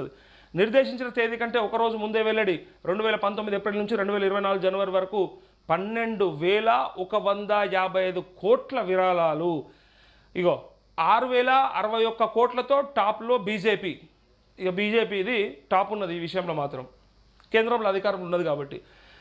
వస్తుంది నిర్దేశించిన తేదీ కంటే ఒక రోజు ముందే వెల్లడి. రెండు వేల పంతొమ్మిది ఏప్రిల్ నుంచి రెండు వేల ఇరవై నాలుగు జనవరి వరకు పన్నెండు వేల ఒక వంద యాభై ఐదు కోట్ల విరాళాలు. ఇగో ఆరు వేల అరవై ఒక్క కోట్లతో టాప్లో బీజేపీ. ఇక బీజేపీ ఇది టాప్ ఉన్నది ఈ విషయంలో మాత్రం. కేంద్రంలో అధికారం ఉన్నది కాబట్టి.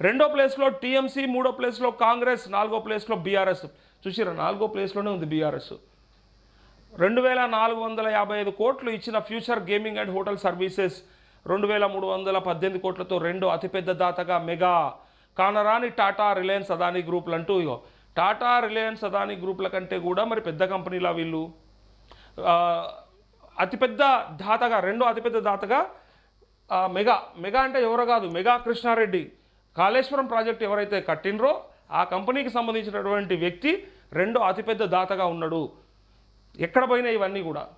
రెండో ప్లేస్లో టీఎంసీ మూడో ప్లేస్లో కాంగ్రెస్ నాలుగో ప్లేస్లో బీఆర్ఎస్. చూసిరా నాలుగో ప్లేస్లోనే ఉంది బీఆర్ఎస్. రెండు వేల నాలుగు వందల యాభై ఐదు కోట్లు ఇచ్చిన future gaming and hotel services రెండు వేల మూడు వందల పద్దెనిమిది కోట్లతో రెండు అతిపెద్ద దాతగా మెగా కానరాని టాటా రిలయన్స్ అదానీ గ్రూపులు అంటూ ఇగో. టాటా రిలయన్స్ అదానీ గ్రూపుల కంటే కూడా మరి పెద్ద కంపెనీలా వీళ్ళు. అతిపెద్ద దాతగా రెండో అతిపెద్ద దాతగా మెగా మెగా అంటే ఎవరో కాదు మెగా కృష్ణారెడ్డి. కాళేశ్వరం ప్రాజెక్ట్ ఎవరైతే కట్టినరో ఆ కంపెనీకి సంబంధించినటువంటి వ్యక్తి రెండో అతిపెద్ద దాతగా ఉన్నాడు. ఎక్కడ పోయినాయి ఇవన్నీ కూడా?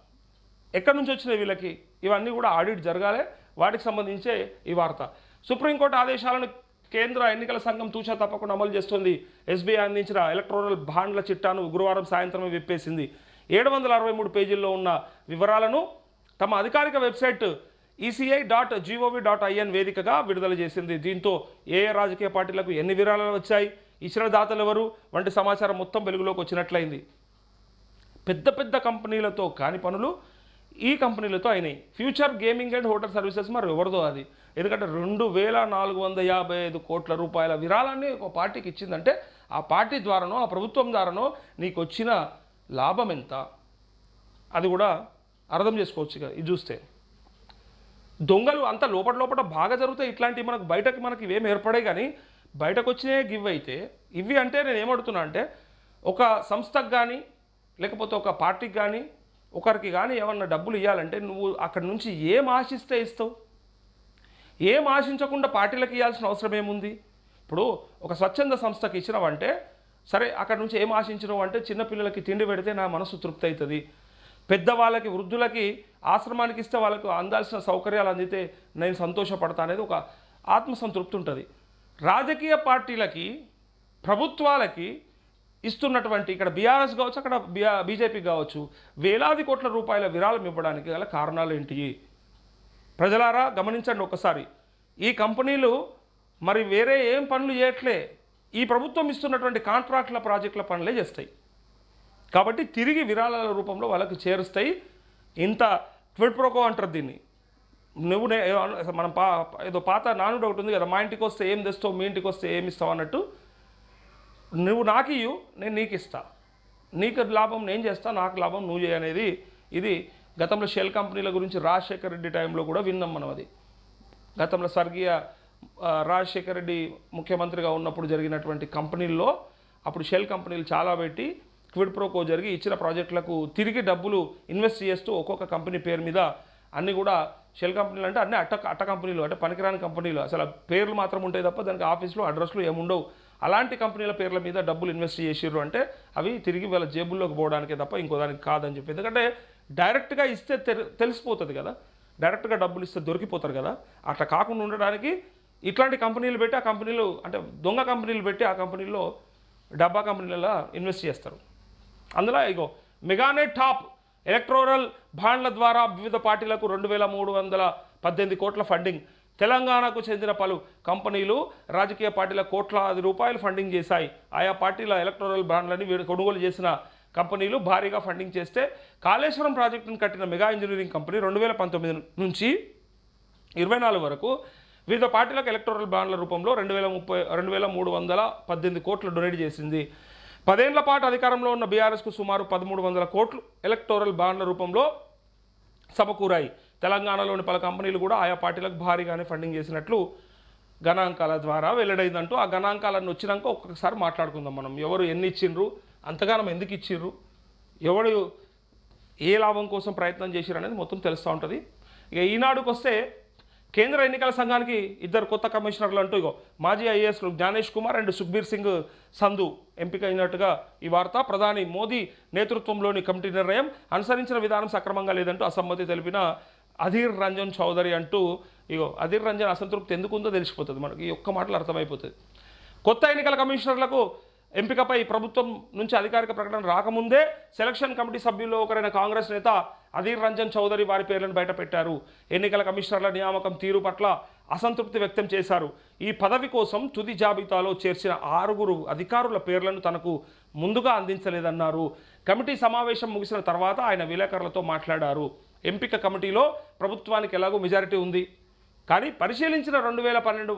ఎక్కడి నుంచి వచ్చినాయి వీళ్ళకి? ఇవన్నీ కూడా ఆడిట్ జరగాలి. వాటికి సంబంధించే ఈ వార్త. సుప్రీంకోర్టు ఆదేశాలను కేంద్ర ఎన్నికల సంఘం తూచా తప్పకుండా అమలు చేస్తుంది. ఎస్బీఐ అందించిన ఎలక్ట్రోనల్ బాండ్ల చిట్టాను గురువారం సాయంత్రమే విప్పేసింది. ఏడు వందల అరవై మూడు పేజీల్లో ఉన్న వివరాలను తమ అధికారిక website ECI dot GOV dot IN వేదికగా విడుదల చేసింది. దీంతో ఏ రాజకీయ పార్టీలకు ఎన్ని విరాళాలు వచ్చాయి? ఇచ్చిన దాతలు ఎవరు? వంటి సమాచారం మొత్తం వెలుగులోకి వచ్చినట్లయింది. పెద్ద పెద్ద కంపెనీలతో కాని పనులు ఈ కంపెనీలతో అయినాయి. Future gaming and hotel services మరి ఎవరిదో అది. ఎందుకంటే రెండు వేల నాలుగు వందల యాభై ఐదు కోట్ల రూపాయల విరాళాన్ని ఒక పార్టీకి ఇచ్చిందంటే ఆ పార్టీ ద్వారానో ఆ ప్రభుత్వం ద్వారానో నీకు వచ్చిన లాభం ఎంత? అది కూడా అర్థం చేసుకోవచ్చు ఇక. ఇది చూస్తే దొంగలు అంత లోపల లోపల బాగా జరుగుతాయి. ఇట్లాంటివి మనకు బయటకు మనకి ఇవేం ఏర్పడాయి కానీ బయటకు వచ్చినాయే గివ్ అయితే ఇవి అంటే నేను ఏమడుతున్నా అంటే ఒక సంస్థకు కానీ లేకపోతే ఒక పార్టీకి కానీ ఒకరికి కానీ ఏమన్నా డబ్బులు ఇవ్వాలంటే నువ్వు అక్కడి నుంచి ఏం ఆశిస్తే ఇస్తావు? ఏం ఆశించకుండా పార్టీలకు ఇవ్వాల్సిన అవసరం ఏముంది? ఇప్పుడు ఒక స్వచ్ఛంద సంస్థకి ఇచ్చినావంటే సరే అక్కడ నుంచి ఏం ఆశించినావు అంటే చిన్నపిల్లలకి తిండి పెడితే నా మనసు తృప్తి అవుతుంది. పెద్దవాళ్ళకి వృద్ధులకి ఆశ్రమానికి ఇస్తే వాళ్ళకు అందాల్సిన సౌకర్యాలు అందితే నేను సంతోషపడతా అనేది ఒక ఆత్మసంతృప్తి ఉంటుంది. రాజకీయ పార్టీలకి ప్రభుత్వాలకి ఇస్తున్నటువంటి ఇక్కడ బీఆర్ఎస్ కావచ్చు అక్కడ బీజేపీ కావచ్చు వేలాది కోట్ల రూపాయల విరాళం ఇవ్వడానికి గల కారణాలు ఏంటి? ప్రజలారా గమనించండి ఒకసారి. ఈ కంపెనీలు మరి వేరే ఏం పనులు చేయట్లే. ఈ ప్రభుత్వం ఇస్తున్నటువంటి కాంట్రాక్టుల ప్రాజెక్టుల పనులే చేస్తాయి. కాబట్టి తిరిగి విరాళాల రూపంలో వాళ్ళకి చేరుస్తాయి. ఇంత ట్విడ్ ప్రోకో అంటారు దీన్ని. నువ్వు మనం పా ఏదో పాత నానుడు ఒకటి ఉంది కదా మా ఇంటికి వస్తే ఏం తెస్తావు మీ ఇంటికి వస్తే ఏమి ఇస్తావు అన్నట్టు నువ్వు నాకు ఇయ్యు నేను నీకు ఇస్తా. నీకు లాభం నేను చేస్తా నాకు లాభం నువ్వు అనేది ఇది గతంలో షెల్ కంపెనీల గురించి రాజశేఖర రెడ్డి టైంలో కూడా విన్నాం మనం అది. గతంలో స్వర్గీయ రాజశేఖర రెడ్డి ముఖ్యమంత్రిగా ఉన్నప్పుడు జరిగినటువంటి కంపెనీల్లో అప్పుడు షెల్ కంపెనీలు చాలా పెట్టి క్విడ్ ప్రోకో జరిగి ఇచ్చిన ప్రాజెక్టులకు తిరిగి డబ్బులు ఇన్వెస్ట్ చేస్తూ ఒక్కొక్క కంపెనీ పేరు మీద అన్నీ కూడా షెల్ కంపెనీలు అంటే అన్ని అట్ట అట్ట కంపెనీలు అంటే పనికిరాని కంపెనీలు. అసలు పేర్లు మాత్రం ఉంటాయి తప్ప దానికి ఆఫీసులు అడ్రస్లు ఏముండవు. అలాంటి కంపెనీల పేర్ల మీద డబ్బులు ఇన్వెస్ట్ చేసిర్రు అంటే అవి తిరిగి వాళ్ళ జేబుల్లోకి పోవడానికే తప్ప ఇంకో దానికి కాదని చెప్పి. ఎందుకంటే డైరెక్ట్గా ఇస్తే తెలిసిపోతుంది కదా. డైరెక్ట్గా డబ్బులు ఇస్తే దొరికిపోతారు కదా. అట్లా కాకుండా ఉండడానికి ఇట్లాంటి కంపెనీలు పెట్టి ఆ కంపెనీలు అంటే దొంగ కంపెనీలు పెట్టి ఆ కంపెనీల్లో డబ్బా కంపెనీలలో ఇన్వెస్ట్ చేస్తారు. అందులో ఇగో మెగానే టాప్ ఎలక్ట్రోరల్ బాండ్ల ద్వారా వివిధ పార్టీలకు రెండు వేల మూడు వందల పద్దెనిమిది కోట్ల ఫండింగ్ తెలంగాణకు చెందిన పలు కంపెనీలు రాజకీయ పార్టీల కోట్లాది రూపాయలు ఫండింగ్ చేశాయి. ఆయా పార్టీల ఎలక్ట్రోరల్ బాండ్లని వీడు కొనుగోలు చేసిన కంపెనీలు భారీగా ఫండింగ్ చేస్తే కాళేశ్వరం ప్రాజెక్టును కట్టిన మెగా ఇంజనీరింగ్ కంపెనీ రెండు వేల పంతొమ్మిది నుంచి ఇరవై నాలుగు వరకు వివిధ పార్టీలకు ఎలక్టోరల్ బాండ్ల రూపంలో రెండు వేల ముప్పై రెండు వేల మూడు వందల పద్దెనిమిది కోట్లు డొనేట్ చేసింది. పదేళ్ళ పాటు అధికారంలో ఉన్న బీఆర్ఎస్కు సుమారు పదమూడు వందల కోట్లు ఎలక్టోరల్ బాండ్ల రూపంలో సమకూరాయి తెలంగాణలోని పలు కంపెనీలు కూడా ఆయా పార్టీలకు భారీగానే ఫండింగ్ చేసినట్లు గణాంకాల ద్వారా వెల్లడైందంటూ ఆ గణాంకాలన్నీ వచ్చినాక ఒక్కొక్కసారి మాట్లాడుకుందాం మనం. ఎవరు ఎన్ని ఇచ్చిండ్రు అంతగానం ఎందుకు ఇచ్చిండ్రు ఎవడు ఏ లాభం కోసం ప్రయత్నం చేసిరు అనేది మొత్తం తెలుస్తూ ఉంటుంది. ఇక ఈనాడుకు వస్తే కేంద్ర ఎన్నికల సంఘానికి ఇద్దరు కొత్త కమిషనర్లు అంటూ ఇగో మాజీ ఐఏఎస్లు జ్ఞానేష్ కుమార్ అండ్ సుఖ్బీర్ సింగ్ సంధు ఎంపిక అయినట్టుగా ఈ వార్త. ప్రధాని మోదీ నేతృత్వంలోని కమిటీ నిర్ణయం అనుసరించిన విధానం సక్రమంగా లేదంటూ అసమ్మతి తెలిపిన అధీర్ రంజన్ చౌదరి అంటూ ఇగో అధీర్ రంజన్ అసంతృప్తి ఎందుకు ఉందో తెలిసిపోతుంది మనకి. ఈ ఒక్క మాటలు అర్థమైపోతుంది కొత్త ఎన్నికల కమిషనర్లకు ఎంపికపై ప్రభుత్వం నుంచి అధికారిక ప్రకటన రాకముందే సెలక్షన్ కమిటీ సభ్యుల్లో ఒకరైన కాంగ్రెస్ నేత అధీర్ రంజన్ చౌదరి వారి పేర్లను బయటపెట్టారు. ఎన్నికల కమిషనర్ల నియామకం తీరు పట్ల అసంతృప్తి వ్యక్తం చేశారు. ఈ పదవి కోసం తుది జాబితాలో చేర్చిన ఆరుగురు అధికారుల పేర్లను తనకు ముందుగా అందించలేదన్నారు. కమిటీ సమావేశం ముగిసిన తర్వాత ఆయన విలేకరులతో మాట్లాడారు. ఎంపిక కమిటీలో ప్రభుత్వానికి ఎలాగో మెజారిటీ ఉంది. కానీ పరిశీలించిన రెండు వేల పన్నెండు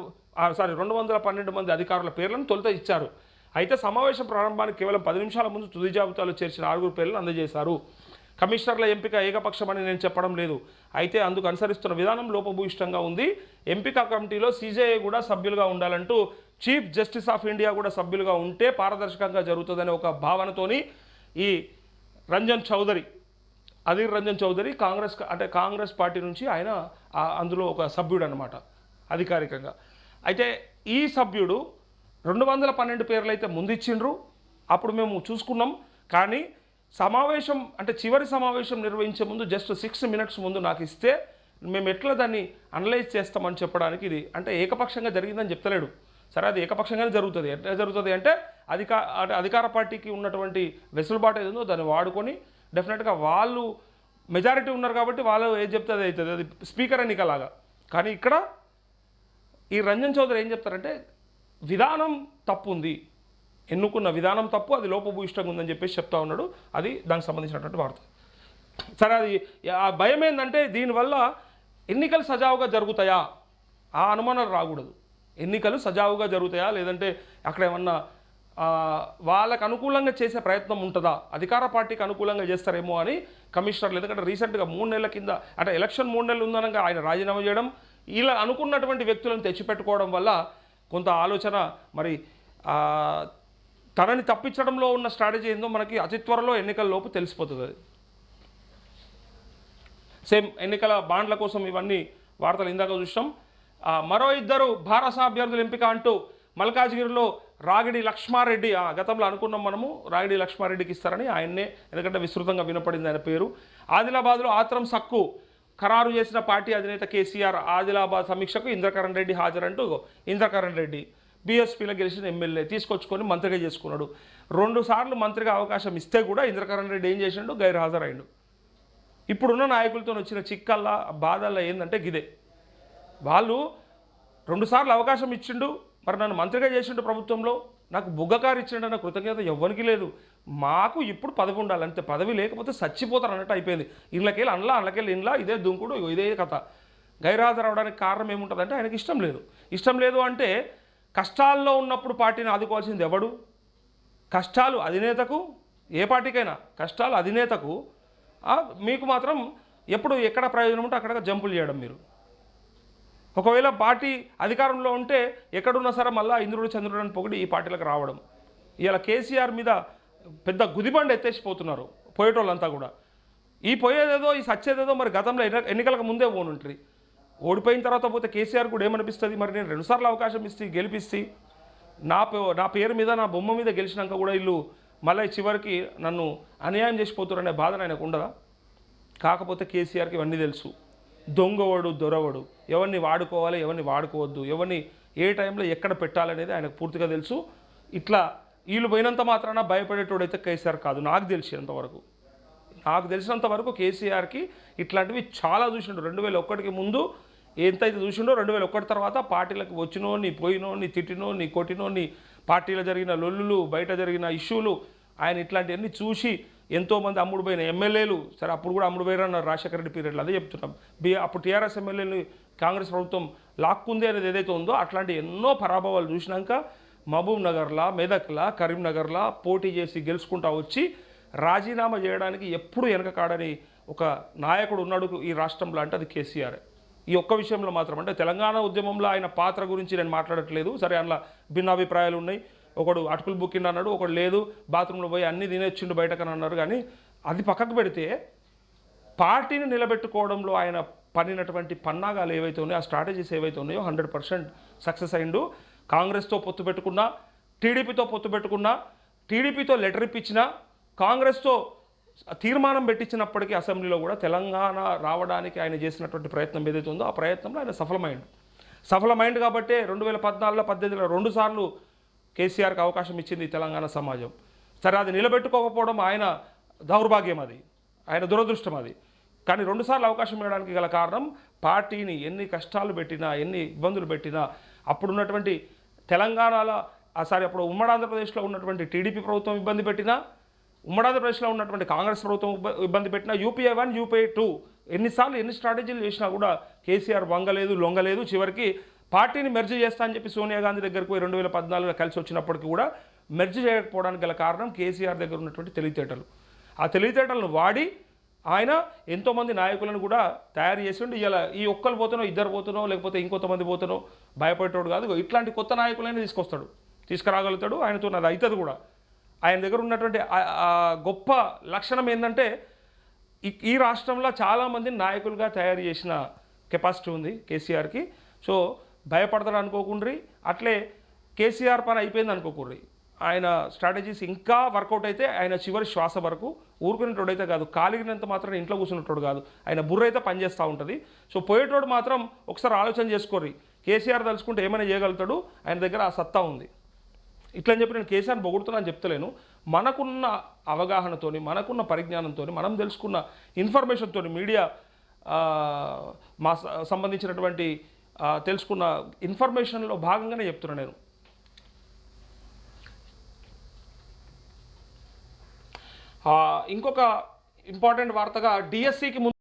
సారీ రెండు వందల పన్నెండు మంది అధికారుల పేర్లను తొలుత ఇచ్చారు. అయితే సమావేశం ప్రారంభానికి కేవలం పది నిమిషాల ముందు తుది జాబితాలో చేర్చిన ఆరుగురు పేర్లను అందజేశారు. కమిషనర్ల ఎంపిక ఏకపక్షమని నేను చెప్పడం లేదు. అయితే అందుకు అనుసరిస్తున్న విధానం లోపభూయిష్టంగా ఉంది. ఎంపిక కమిటీలో సీజేఐ కూడా సభ్యులుగా ఉండాలంటూ చీఫ్ జస్టిస్ ఆఫ్ ఇండియా కూడా సభ్యులుగా ఉంటే పారదర్శకంగా జరుగుతుందనే ఒక భావనతోని ఈ రంజన్ చౌదరి అధీర్ రంజన్ చౌదరి కాంగ్రెస్ అంటే కాంగ్రెస్ పార్టీ నుంచి ఆయన అందులో ఒక సభ్యుడు అనమాట అధికారికంగా. అయితే ఈ సభ్యుడు రెండు వందల పన్నెండు పేర్లు అయితే ముందిచ్చిండ్రు అప్పుడు మేము చూసుకున్నాం. కానీ సమావేశం అంటే చివరి సమావేశం నిర్వహించే ముందు జస్ట్ సిక్స్ మినిట్స్ ముందు నాకు ఇస్తే మేము ఎట్లా దాన్ని అనలైజ్ చేస్తామని చెప్పడానికి ఇది అంటే ఏకపక్షంగా జరిగిందని చెప్తలేడు. సరే అది ఏకపక్షంగానే జరుగుతుంది. ఎట్లా జరుగుతుంది అంటే అధికార అంటే అధికార పార్టీకి ఉన్నటువంటి వెసులుబాటు ఏదో దాన్ని వాడుకొని డెఫినెట్గా వాళ్ళు మెజారిటీ ఉన్నారు కాబట్టి వాళ్ళు ఏం చెప్తే అది అవుతుంది. అది స్పీకర్ ఎన్నికలాగా. కానీ ఇక్కడ ఈ రంజన్ చౌదరి ఏం చెప్తారంటే విధానం తప్పు ఉంది ఎన్నుకున్న విధానం తప్పు అది లోపభూయిష్టంగా ఉందని చెప్పేసి చెప్తా ఉన్నాడు. అది దానికి సంబంధించినటువంటి వార్త. సరే అది ఆ భయం ఏంటంటే దీనివల్ల ఎన్నికలు సజావుగా జరుగుతాయా? ఆ అనుమానాలు రాకూడదు. ఎన్నికలు సజావుగా జరుగుతాయా? లేదంటే అక్కడ ఏమన్నా వాళ్ళకు అనుకూలంగా చేసే ప్రయత్నం ఉంటుందా? అధికార పార్టీకి అనుకూలంగా చేస్తారేమో అని కమిషనర్లు ఎందుకంటే రీసెంట్గా మూడు నెలల కింద అంటే ఎలక్షన్ మూడు నెలలు ఉందనగా ఆయన రాజీనామా చేయడం ఇలా అనుకున్నటువంటి వ్యక్తులను తెచ్చిపెట్టుకోవడం వల్ల కొంత ఆలోచన మరి తనని తప్పించడంలో ఉన్న స్ట్రాటజీ ఏందో మనకి అతి త్వరలో ఎన్నికల్లోపు తెలిసిపోతుంది. అది సేమ్ ఎన్నికల బాండ్ల కోసం ఇవన్నీ వార్తలు ఇందాక చూసాం మరో ఇద్దరు భారత అభ్యర్థుల ఎంపిక అంటూ మల్కాజ్గిరిలో రాగిడి లక్ష్మారెడ్డి గతంలో అనుకున్నాం మనము రాగిడి లక్ష్మారెడ్డికి ఇస్తారని ఆయన్నే ఎందుకంటే విస్తృతంగా వినపడింది ఆయన పేరు. ఆదిలాబాద్లో ఆత్రం సక్కు ఖరారు చేసిన పార్టీ అధినేత కేసీఆర్ ఆదిలాబాద్ సమీక్షకు ఇంద్రకరణ్ రెడ్డి హాజరంటూ ఇంద్రకరణ్ రెడ్డి బీఎస్పీలో గెలిచిన ఎమ్మెల్యే తీసుకొచ్చుకొని మంత్రిగా చేసుకున్నాడు. రెండు సార్లు మంత్రిగా అవకాశం ఇస్తే కూడా ఇంద్రకరణ్ రెడ్డి ఏం చేసిండు? గైర్ ఇప్పుడున్న నాయకులతో వచ్చిన చిక్కల్లా బాధల్లో ఏంటంటే గిదే. వాళ్ళు రెండుసార్లు అవకాశం ఇచ్చిండు మరి నన్ను మంత్రిగా చేసిండు ప్రభుత్వంలో నాకు బుగ్గకారు ఇచ్చిండు అన్న కృతజ్ఞత ఎవ్వరికి లేదు. మాకు ఇప్పుడు పదవి ఉండాలి అంతే. పదవి లేకపోతే చచ్చిపోతారు అన్నట్టు అయిపోయింది. ఇళ్ళకెళ్ళి అండ్లా అండ్లకెళ్ళి ఇండ్లా ఇదే దుంకుడు ఇదే కథ. గైరాజర్ అవడానికి కారణం ఏముంటుందంటే ఆయనకి ఇష్టం లేదు. ఇష్టం లేదు అంటే కష్టాల్లో ఉన్నప్పుడు పార్టీని ఆదుకోవాల్సింది ఎవడు? కష్టాలు అధినేతకు ఏ పార్టీకైనా కష్టాలు అధినేతకు మీకు మాత్రం ఎప్పుడు ఎక్కడ ప్రయోజనం ఉంటే అక్కడ జంపులు చేయడం మీరు. ఒకవేళ పార్టీ అధికారంలో ఉంటే ఎక్కడున్నా సరే మళ్ళీ ఇంద్రుడు చంద్రుడు అని పొగిడి ఈ పార్టీలకు రావడం. ఇలా కేసీఆర్ మీద పెద్ద గుదిబండ ఎత్తేసిపోతున్నారు పోయేటోళ్ళంతా కూడా. ఈ పోయేదేదో ఈ సచ్చేదేదో మరి గతంలో ఎన్నికలకు ముందే పోనుంటుంది ఓడిపోయిన తర్వాత పోతే కేసీఆర్ కూడా ఏమనిపిస్తుంది? మరి నేను రెండుసార్లు అవకాశం ఇస్తే గెలిపిస్తే నా పే- నా పేరు మీద నా బొమ్మ మీద గెలిచినాక కూడా వీళ్ళు మళ్ళీ చివరికి నన్ను అన్యాయం చేసిపోతారనే బాధ ఆయనకు ఉండదా? కాకపోతే కేసీఆర్కి ఇవన్నీ తెలుసు. దొంగవడు దొరవడు. ఎవరిని వాడుకోవాలి ఎవరిని వాడుకోవద్దు ఎవరిని ఏ టైంలో ఎక్కడ పెట్టాలనేది ఆయనకు పూర్తిగా తెలుసు. ఇట్లా వీళ్ళు పోయినంత మాత్రాన భయపడేటోడైతే కేసీఆర్ కాదు నాకు తెలిసినంతవరకు నాకు తెలిసినంత వరకు కేసీఆర్కి ఇట్లాంటివి చాలా చూసిండు. రెండు వేల ఒక్కటికి ముందు ఎంతైతే చూసిండో రెండు వేల ఒకటి తర్వాత పార్టీలకు వచ్చినోని పోయినోని తిట్టినోని కొట్టినోని పార్టీలో జరిగిన లొల్లులు బయట జరిగిన ఇష్యూలు ఆయన ఇట్లాంటివన్నీ చూసి ఎంతోమంది అమ్ముడు పోయిన ఎమ్మెల్యేలు సరే అప్పుడు కూడా అమ్ముడు పోయారు అన్నారు రాజశేఖర రెడ్డి పీరియడ్లో అదే చెప్తున్నాం. బి అప్పుడు టీఆర్ఎస్ ఎమ్మెల్యేలు కాంగ్రెస్ ప్రభుత్వం లాక్కుంది అనేది ఏదైతే ఉందో అట్లాంటి ఎన్నో పరాభవాలు చూసినాక మహబూబ్ నగర్లా మెదక్లా కరీంనగర్లా పోటీ చేసి గెలుచుకుంటా వచ్చి రాజీనామా చేయడానికి ఎప్పుడు వెనక కాడని ఒక నాయకుడు ఉన్నాడు ఈ రాష్ట్రంలో అంటే అది కేసీఆర్. ఈ ఒక్క విషయంలో మాత్రం అంటే తెలంగాణ ఉద్యమంలో ఆయన పాత్ర గురించి నేను మాట్లాడట్లేదు. సరే అందులో భిన్నాభిప్రాయాలు ఉన్నాయి. ఒకడు అటుకులు బుక్కిండు అన్నాడు ఒకడు లేదు బాత్రూంలో పోయి అన్ని తినేచ్చిండు బయటకని అన్నారు. కానీ అది పక్కకు పెడితే పార్టీని నిలబెట్టుకోవడంలో ఆయన పనినటువంటి పన్నాగాలు ఏవైతే ఉన్నాయో ఆ స్ట్రాటజీస్ ఏవైతే ఉన్నాయో హండ్రెడ్ పర్సెంట్ సక్సెస్ అయిండు. కాంగ్రెస్తో పొత్తు పెట్టుకున్నా టీడీపీతో పొత్తు పెట్టుకున్నా టీడీపీతో లెటర్ ఇప్పించినా కాంగ్రెస్తో తీర్మానం పెట్టించినప్పటికీ అసెంబ్లీలో కూడా తెలంగాణ రావడానికి ఆయన చేసినటువంటి ప్రయత్నం ఏదైతే ఉందో ఆ ప్రయత్నంలో ఆయన సఫలమైండు. సఫలమైండ్ కాబట్టే రెండు వేల పద్నాలుగులో పద్దెనిమిదిలో రెండుసార్లు కేసీఆర్కి అవకాశం ఇచ్చింది తెలంగాణ సమాజం. సరే అది నిలబెట్టుకోకపోవడం ఆయన దౌర్భాగ్యం అది. ఆయన దురదృష్టం అది. కానీ రెండుసార్లు అవకాశం ఇవ్వడానికి గల కారణం పార్టీని ఎన్ని కష్టాలు పెట్టినా ఎన్ని ఇబ్బందులు పెట్టినా అప్పుడున్నటువంటి తెలంగాణలో సారీ అప్పుడు ఉమ్మడి ఆంధ్రప్రదేశ్లో ఉన్నటువంటి టీడీపీ ప్రభుత్వం ఇబ్బంది పెట్టినా ఉమ్మడి ఆంధ్రప్రదేశ్లో ఉన్నటువంటి కాంగ్రెస్ ప్రభుత్వం ఇబ్బంది పెట్టినా యూపీఏ వన్ యూపీఏ టూ ఎన్నిసార్లు ఎన్ని స్ట్రాటజీలు చేసినా కూడా కేసీఆర్ వంగలేదు లొంగలేదు చివరికి పార్టీని మెర్జ్ చేస్తా అని చెప్పి సోనియా గాంధీ దగ్గరకు రెండు వేల పద్నాలుగులో కలిసి వచ్చినప్పటికీ కూడా మెర్జ్ చేయకపోవడానికి గల కారణం కేసీఆర్ దగ్గర ఉన్నటువంటి తెలివితేటలు. ఆ తెలివితేటలను వాడి ఆయన ఎంతోమంది నాయకులను కూడా తయారు చేసిండు. ఇలా ఈ ఒక్కరు పోతానో ఇద్దరు పోతానో లేకపోతే ఇంకొంతమంది పోతానో భయపడేటోడు కాదు. ఇట్లాంటి కొత్త నాయకులైనా తీసుకొస్తాడు. తీసుకురాగలుగుతాడు. ఆయనతో అది అవుతుంది కూడా. ఆయన దగ్గర ఉన్నటువంటి గొప్ప లక్షణం ఏంటంటే ఈ రాష్ట్రంలో చాలామంది నాయకులుగా తయారు చేసిన కెపాసిటీ ఉంది కేసీఆర్కి. సో భయపడతాడు అనుకోకుండ్రి. అట్లే కేసీఆర్ పని అయిపోయింది అనుకోకుండ్రి. ఆయన స్ట్రాటజీస్ ఇంకా వర్కౌట్ అయితే ఆయన చివరి శ్వాస వరకు ఊరుకునేటోడు అయితే కాదు. కాలిగినంత మాత్రం ఇంట్లో కూర్చున్నటోడు కాదు. ఆయన బుర్ర అయితే పనిచేస్తూ ఉంటుంది. సో పోయేటోడు మాత్రం ఒకసారి ఆలోచన చేసుకోర్రి. కేసీఆర్ తలుచుకుంటే ఏమైనా చేయగలుగుతాడు? ఆయన దగ్గర ఆ సత్తా ఉంది. ఇట్లని చెప్పి నేను కేసీఆర్ పొగుడుతున్నాను చెప్తలేను. మనకున్న అవగాహనతోని మనకున్న పరిజ్ఞానంతో మనం తెలుసుకున్న ఇన్ఫర్మేషన్తో మీడియా మా సంబంధించినటువంటి తెలుసుకున్న ఇన్ఫర్మేషన్లో భాగంగానే చెప్తున్నా నేను. ఆ, ఇంకొక ఇంపార్టెంట్ వార్తగా డిఎస్సికి ముందు